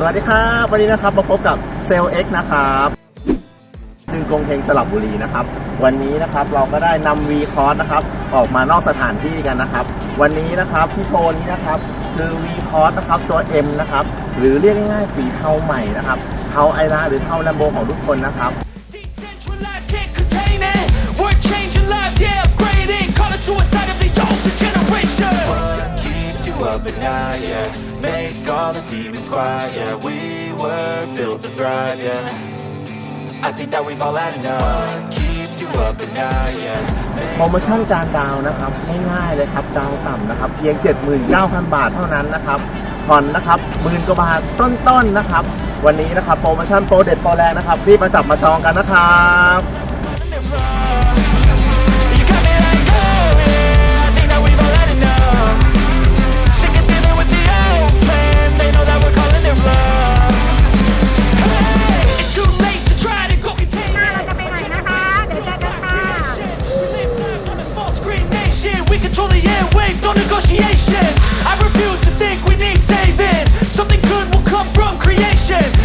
สวัสดีครับวันนี้นะครับมาพบกับเซลเอ็กนะครับจึงกงเพลงสลับบุรีนะครับ วันนี้นะครับเราก็ได้นำวีคอร์สนะครับออกมานอกสถานที่กันนะครับ วันนี้นะครับที่โชว์นี้นะครับคือวีคอร์สนะครับตัว M นะครับหรือเรียกง่ายๆสีเทาใหม่นะครับเทาไอราหรือเทาแลมโบของทุกคนนะครับ up at night, yeah Make all the demons quiet, yeah We were built to thrive, yeah I think that we've all had enough keeps you up at night, yeah โปรโมชั่นการดาวนะครับง่ายๆเลยครับดาวต่ำนะครับเพียง 79,000 บาทเท่านั้นนะครับผ่อนนะครับหมื่นกว่าบาทต้นๆนะครับ วันนี้นะครับโปรโมชั่นโปรเด็ดโปรแรงนะครับรีบมาจับมาจองกันนะครับ send waves, no negotiation. I refuse to think we need saving. Something good will come from creation.